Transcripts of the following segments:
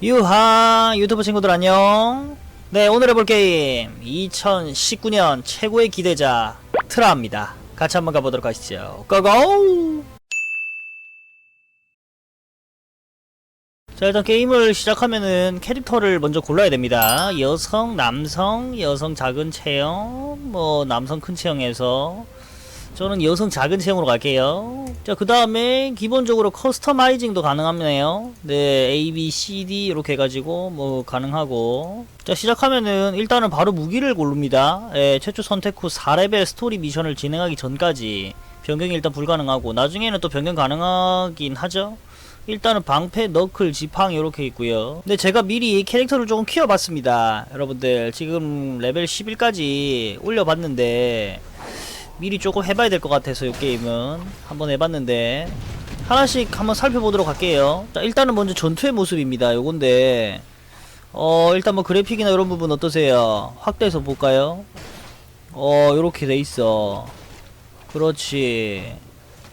유하 유튜브 친구들 안녕. 네 오늘 해볼 게임. 2019년 최고의 기대자 트라입니다. 같이 한번 가보도록 하시죠. 고고! 자 일단 게임을 시작하면은 캐릭터를 먼저 골라야 됩니다. 여성 남성 여성 작은 체형 뭐 남성 큰 체형에서 저는 여성 작은 체형으로 갈게요. 자, 그 다음에 기본적으로 커스터마이징도 가능하네요. 네, A, B, C, D 이렇게 해가지고 뭐 가능하고. 자, 시작하면은 일단은 바로 무기를 고릅니다. 예, 최초 선택 후 4레벨 스토리 미션을 진행하기 전까지 변경이 일단 불가능하고 나중에는 또 변경 가능하긴 하죠. 일단은 방패, 너클, 지팡 이렇게 있고요. 근데 제가 미리 캐릭터를 조금 키워봤습니다. 여러분들 지금 레벨 11까지 올려봤는데 미리 조금 해봐야 될 것 같아서 이 게임은 한번 해봤는데 하나씩 한번 살펴보도록 할게요. 자 일단은 먼저 전투의 모습입니다. 요건데 어 일단 뭐 그래픽이나 이런 부분 어떠세요? 확대해서 볼까요? 어 요렇게 돼있어. 그렇지.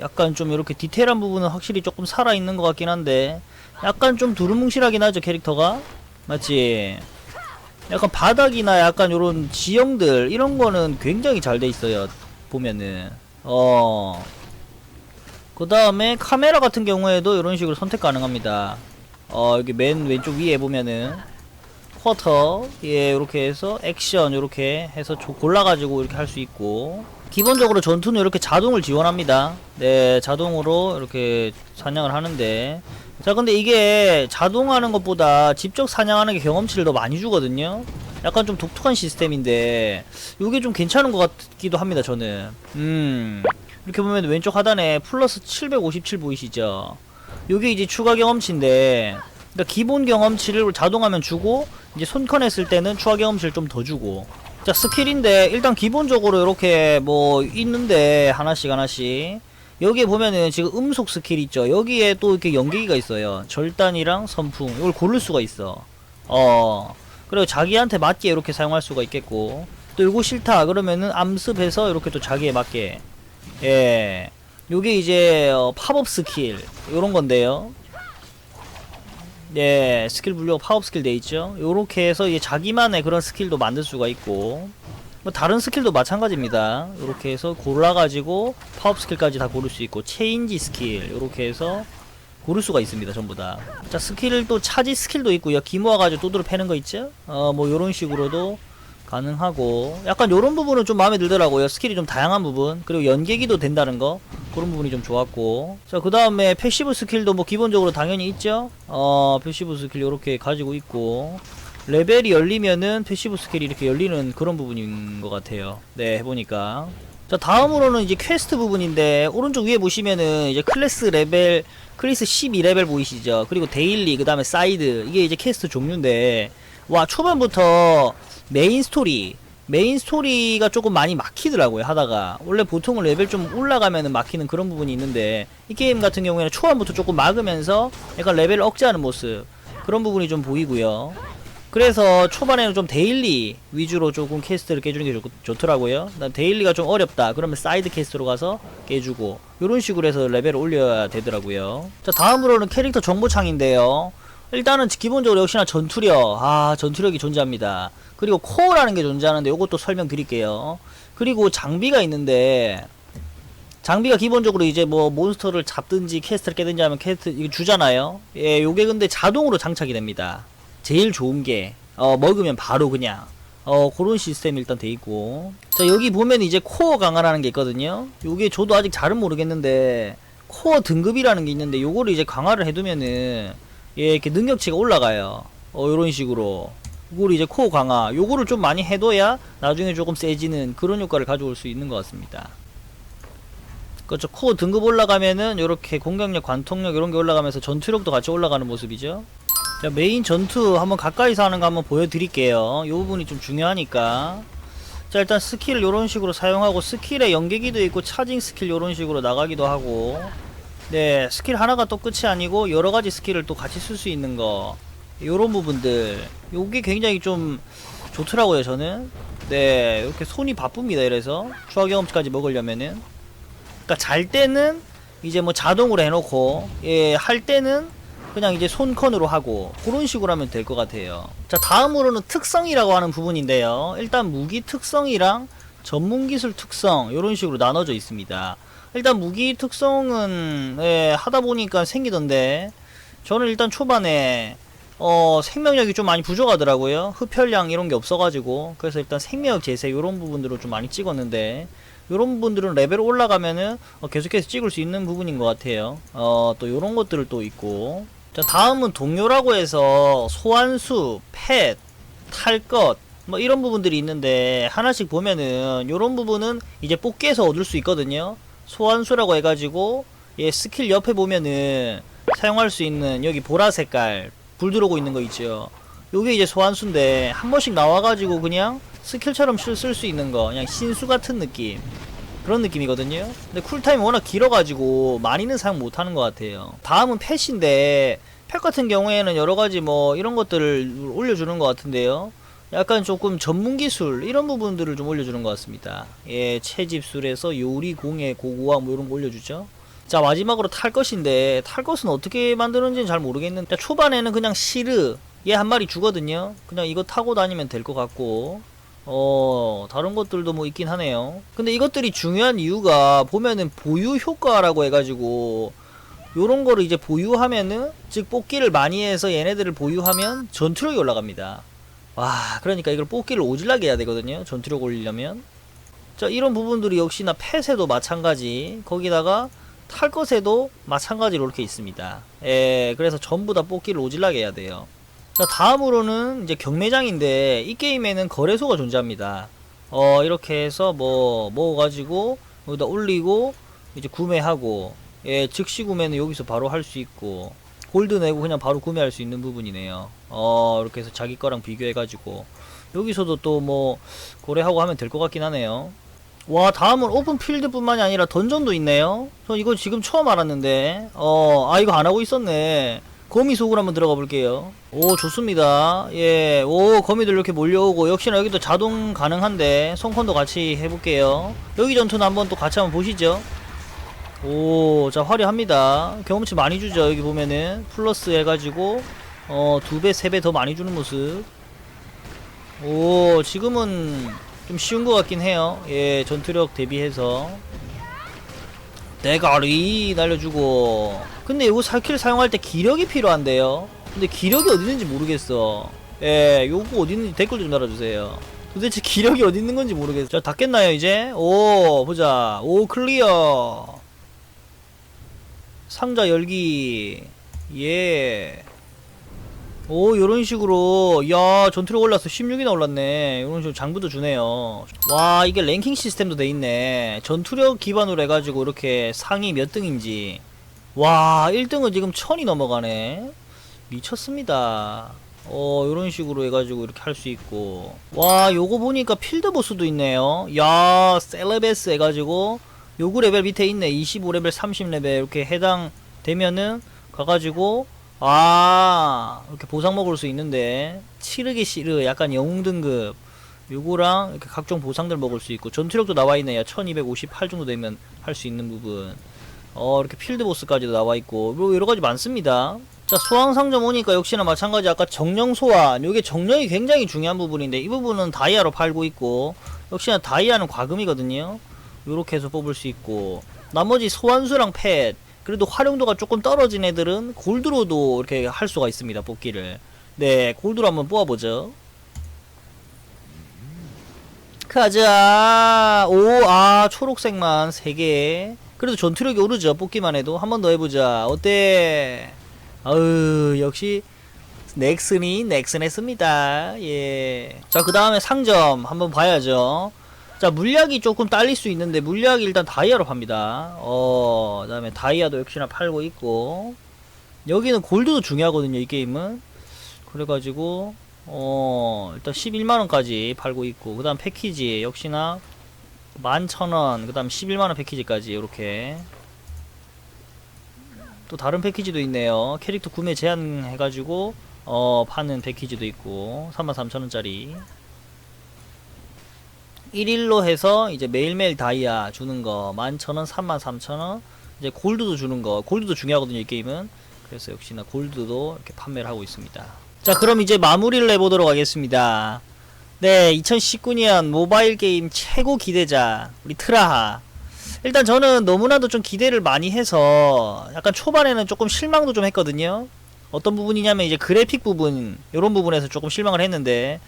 약간 좀 이렇게 디테일한 부분은 확실히 조금 살아있는 것 같긴 한데 약간 좀 두루뭉실하긴 하죠 캐릭터가. 맞지? 약간 바닥이나 약간 요런 지형들 이런 거는 굉장히 잘 돼 있어요 보면은 어. 그 다음에 카메라 같은 경우에도 이런 식으로 선택 가능합니다. 어, 여기 맨 왼쪽 위에 보면은 쿼터 예, 이렇게 해서 액션 이렇게 해서 조- 골라가지고 이렇게 할 수 있고 기본적으로 전투는 이렇게 자동을 지원합니다. 네, 자동으로 이렇게 사냥을 하는데 자, 근데 이게 자동하는 것보다 직접 사냥하는 게 경험치를 더 많이 주거든요. 약간 좀 독특한 시스템인데 이게 좀 괜찮은 것 같기도 합니다 저는. 음. 이렇게 보면 왼쪽 하단에 플러스 757 보이시죠? 요게 이제 추가 경험치인데 그러니까 기본 경험치를 자동하면 주고 이제 손컨 했을 때는 추가 경험치를 좀 더 주고. 자 스킬인데 일단 기본적으로 이렇게 뭐 있는데 하나씩 하나씩. 여기에 보면은 지금 음속 스킬 있죠? 여기에 또 이렇게 연계기가 있어요. 절단이랑 선풍. 이걸 고를 수가 있어. 어 그리고 자기한테 맞게 이렇게 사용할 수가 있겠고 또 이거 싫다 그러면은 암습해서 이렇게 또 자기에 맞게. 예. 요게 이제 어, 팝업 스킬 요런 건데요. 예 스킬 분류가 팝업 스킬 돼 있죠? 요렇게 해서 이제 자기만의 그런 스킬도 만들 수가 있고 뭐 다른 스킬도 마찬가지입니다. 요렇게 해서 골라가지고 팝업 스킬까지 다 고를 수 있고 체인지 스킬 요렇게 해서 고를 수가 있습니다 전부 다. 자 스킬을 또 차지 스킬도 있고요. 기 모아가지고 또드로 패는 거 있죠? 어뭐 요런 식으로도 가능하고 약간 요런 부분은 좀 마음에 들더라고요. 스킬이 좀 다양한 부분 그리고 연계기도 된다는 거 그런 부분이 좀 좋았고 자 그 다음에 패시브 스킬도 뭐 기본적으로 당연히 있죠? 어 패시브 스킬 요렇게 가지고 있고 레벨이 열리면은 패시브 스킬이 이렇게 열리는 그런 부분인 것 같아요. 네 해보니까 자 다음으로는 이제 퀘스트 부분인데 오른쪽 위에 보시면은 이제 클래스 레벨 클래스 12레벨 보이시죠? 그리고 데일리 그 다음에 사이드. 이게 이제 퀘스트 종류인데 와 초반부터 메인 스토리 메인 스토리가 조금 많이 막히더라고요 하다가. 원래 보통은 레벨 좀 올라가면은 막히는 그런 부분이 있는데 이 게임 같은 경우에는 초반부터 조금 막으면서 약간 레벨을 억제하는 모습 그런 부분이 좀 보이고요 그래서 초반에는 좀 데일리 위주로 조금 퀘스트를 깨주는 게 좋, 좋더라고요. 난 데일리가 좀 어렵다. 그러면 사이드 퀘스트로 가서 깨주고 이런 식으로 해서 레벨을 올려야 되더라고요. 자 다음으로는 캐릭터 정보창인데요. 일단은 기본적으로 역시나 전투력, 아 전투력이 존재합니다. 그리고 코어라는 게 존재하는데 이것도 설명드릴게요. 그리고 장비가 있는데 장비가 기본적으로 이제 뭐 몬스터를 잡든지 퀘스트를 깨든지 하면 퀘스트 이거 주잖아요. 예, 요게 근데 자동으로 장착이 됩니다. 제일 좋은 게 어, 먹으면 바로 그냥 어 그런 시스템이 일단 돼 있고. 자 여기 보면 이제 코어 강화라는 게 있거든요. 요게 저도 아직 잘은 모르겠는데 코어 등급이라는 게 있는데 요거를 이제 강화를 해두면은 예 이렇게 능력치가 올라가요. 어 요런 식으로. 요거를 이제 코어 강화. 요거를 좀 많이 해둬야 나중에 조금 세지는 그런 효과를 가져올 수 있는 것 같습니다. 그렇죠. 코어 등급 올라가면은 요렇게 공격력 관통력 이런 게 올라가면서 전투력도 같이 올라가는 모습이죠 자 메인 전투 한번 가까이서 하는 거 한번 보여드릴게요. 이 부분이 좀 중요하니까. 자 일단 스킬 요런 식으로 사용하고 스킬에 연계기도 있고 차징 스킬 요런 식으로 나가기도 하고. 네 스킬 하나가 또 끝이 아니고 여러가지 스킬을 또 같이 쓸 수 있는 거. 요런 부분들. 요게 굉장히 좀 좋더라고요 저는. 네 이렇게 손이 바쁩니다 이래서. 추가 경험치까지 먹으려면은. 그러니까 잘 때는 이제 뭐 자동으로 해놓고 예 할 때는 그냥 이제 손컨으로 하고 그런 식으로 하면 될 것 같아요. 자 다음으로는 특성이라고 하는 부분인데요. 일단 무기 특성이랑 전문 기술 특성 이런 식으로 나눠져 있습니다. 일단 무기 특성은 예, 하다 보니까 생기던데 저는 일단 초반에 어 생명력이 좀 많이 부족하더라고요. 흡혈량 이런 게 없어가지고 그래서 일단 생명력 재세 이런 부분들을 좀 많이 찍었는데 이런 부분들은 레벨 올라가면은 어, 계속해서 찍을 수 있는 부분인 것 같아요. 어 또 이런 것들을 또 있고 자 다음은 동료라고 해서 소환수, 펫, 탈것 뭐 이런 부분들이 있는데 하나씩 보면은 이런 부분은 이제 뽑기에서 얻을 수 있거든요. 소환수라고 해가지고 얘 스킬 옆에 보면은 사용할 수 있는 여기 보라 색깔 불 들어오고 있는 거 있죠. 요게 이제 소환수인데 한 번씩 나와가지고 그냥 스킬처럼 쓸 수 있는 거 그냥 신수 같은 느낌 그런 느낌이거든요. 근데 쿨타임이 워낙 길어가지고 많이는 사용 못하는 것 같아요. 다음은 펫인데 펫 같은 경우에는 여러 가지 뭐 이런 것들을 올려주는 것 같은데요. 약간 조금 전문 기술 이런 부분들을 좀 올려주는 것 같습니다. 예, 채집술에서 요리, 공예, 고고학 뭐 이런 거 올려주죠. 자 마지막으로 탈 것인데 탈 것은 어떻게 만드는지는 잘 모르겠는데 자, 초반에는 그냥 시르 얘 한 마리 주거든요. 그냥 이거 타고 다니면 될 것 같고 어 다른 것들도 뭐 있긴 하네요. 근데 이것들이 중요한 이유가 보면은 보유 효과라고 해가지고 요런 거를 이제 보유하면은 즉 뽑기를 많이 해서 얘네들을 보유하면 전투력이 올라갑니다. 와 그러니까 이걸 뽑기를 오질나게 해야 되거든요 전투력 올리려면 자 이런 부분들이 역시나 펫에도 마찬가지 거기다가 탈 것에도 마찬가지로 이렇게 있습니다 예 그래서 전부 다 뽑기를 오질나게 해야 돼요 자 다음으로는 이제 경매장인데 이 게임에는 거래소가 존재합니다 어 이렇게 해서 뭐 먹어가지고 여기다 올리고 이제 구매하고 예 즉시 구매는 여기서 바로 할 수 있고 골드 내고 그냥 바로 구매할 수 있는 부분이네요. 어, 이렇게 해서 자기 거랑 비교해가지고. 여기서도 또 뭐, 고래하고 하면 될 것 같긴 하네요. 와, 다음은 오픈 필드 뿐만이 아니라 던전도 있네요. 저 이거 지금 처음 알았는데. 어, 아, 이거 안 하고 있었네. 거미 속으로 한번 들어가 볼게요. 오, 좋습니다. 예, 오, 거미들 이렇게 몰려오고, 역시나 여기도 자동 가능한데, 손컨도 같이 해볼게요. 여기 전투는 한번 또 같이 한번 보시죠. 오, 자, 화려합니다. 경험치 많이 주죠. 여기 보면은. 플러스 해가지고, 어, 두 배, 세 배 더 많이 주는 모습. 오, 지금은 좀 쉬운 것 같긴 해요. 예, 전투력 대비해서. 대가리 날려주고. 근데 이거 사킬 사용할 때 기력이 필요한데요. 근데 기력이 어디 있는지 모르겠어. 예, 요거 어디 있는지 댓글 좀 달아주세요. 도대체 기력이 어디 있는 건지 모르겠어. 자, 닫겠나요, 이제? 오, 보자. 오, 클리어. 상자 열기 예. 오 요런 식으로 야 전투력 올랐어 16이나 올랐네 요런 식으로 장부도 주네요 와 이게 랭킹 시스템도 돼 있네 전투력 기반으로 해가지고 이렇게 상위 몇 등인지 와 1등은 지금 1000이 넘어가네. 미쳤습니다. 어 요런 식으로 해가지고 이렇게 할 수 있고. 와 요거 보니까 필드 보스도 있네요. 야 셀레베스 해가지고 요구 레벨 밑에 있네. 25레벨 30레벨 이렇게 해당 되면은 가가지고 아 이렇게 보상 먹을 수 있는데. 치르기 시르 약간 영웅 등급. 요거랑 이렇게 각종 보상들 먹을 수 있고. 전투력도 나와 있네요. 1258 정도 되면 할 수 있는 부분 어 이렇게 필드 보스까지도 나와 있고 뭐 여러 가지 많습니다. 자 소황상점 오니까 역시나 마찬가지 아까 정령 소환. 요게 정령이 굉장히 중요한 부분인데 이 부분은 다이아로 팔고 있고 역시나 다이아는 과금이거든요. 요렇게 해서 뽑을 수 있고 나머지 소환수랑 펫. 그래도 활용도가 조금 떨어진 애들은 골드로도 이렇게 할 수가 있습니다 뽑기를. 네 골드로 한번 뽑아보죠. 가자! 오아 초록색만 3개 그래도 전투력이 오르죠. 뽑기만 해도. 한 번 더 해보자. 어때? 아유 역시 넥슨이 넥슨했습니다. 예 자 그 다음에 상점 한번 봐야죠. 자 물약이 조금 딸릴 수 있는데 물약이 일단 다이아로 팝니다. 어 그 다음에 다이아도 역시나 팔고 있고. 여기는 골드도 중요하거든요 이 게임은. 그래가지고 어 일단 11만원까지 팔고 있고. 그 다음 패키지 역시나 11,000원 그 다음 11만원 패키지까지 이렇게. 또 다른 패키지도 있네요. 캐릭터 구매 제한 해가지고 어 파는 패키지도 있고 33,000원짜리. 1일로 해서 이제 매일매일 다이아 주는 거 11,000원, 33,000원. 이제 골드도 주는 거. 골드도 중요하거든요 이 게임은. 그래서 역시나 골드도 이렇게 판매를 하고 있습니다. 자, 그럼 이제 마무리를 해보도록 하겠습니다. 네, 2019년 모바일 게임 최고 기대자 우리 트라하. 일단 저는 너무나도 좀 기대를 많이 해서 약간 초반에는 조금 실망도 좀 했거든요. 어떤 부분이냐면 이제 그래픽 부분 이런 부분에서 조금 실망을 했는데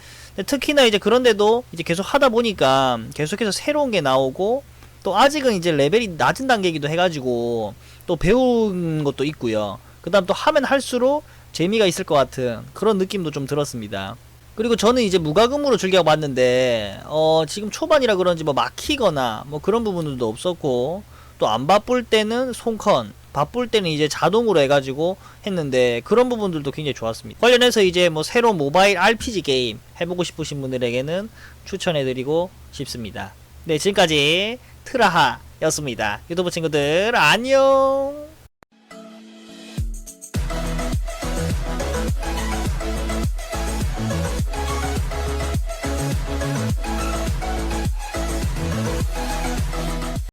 특히나 이제 그런데도 이제 계속 하다 보니까 계속해서 새로운 게 나오고 또 아직은 이제 레벨이 낮은 단계이기도 해가지고 또 배운 것도 있고요. 그다음 또 하면 할수록 재미가 있을 것 같은 그런 느낌도 좀 들었습니다. 그리고 저는 이제 무과금으로 즐겨봤는데 어 지금 초반이라 그런지 뭐 막히거나 뭐 그런 부분들도 없었고 또 안 바쁠 때는 손컨 바쁠 때는 이제 자동으로 해가지고 했는데 그런 부분들도 굉장히 좋았습니다. 관련해서 이제 뭐 새로운 모바일 RPG 게임 해보고 싶으신 분들에게는 추천해드리고 싶습니다. 네 지금까지 트라하였습니다. 유튜브 친구들 안녕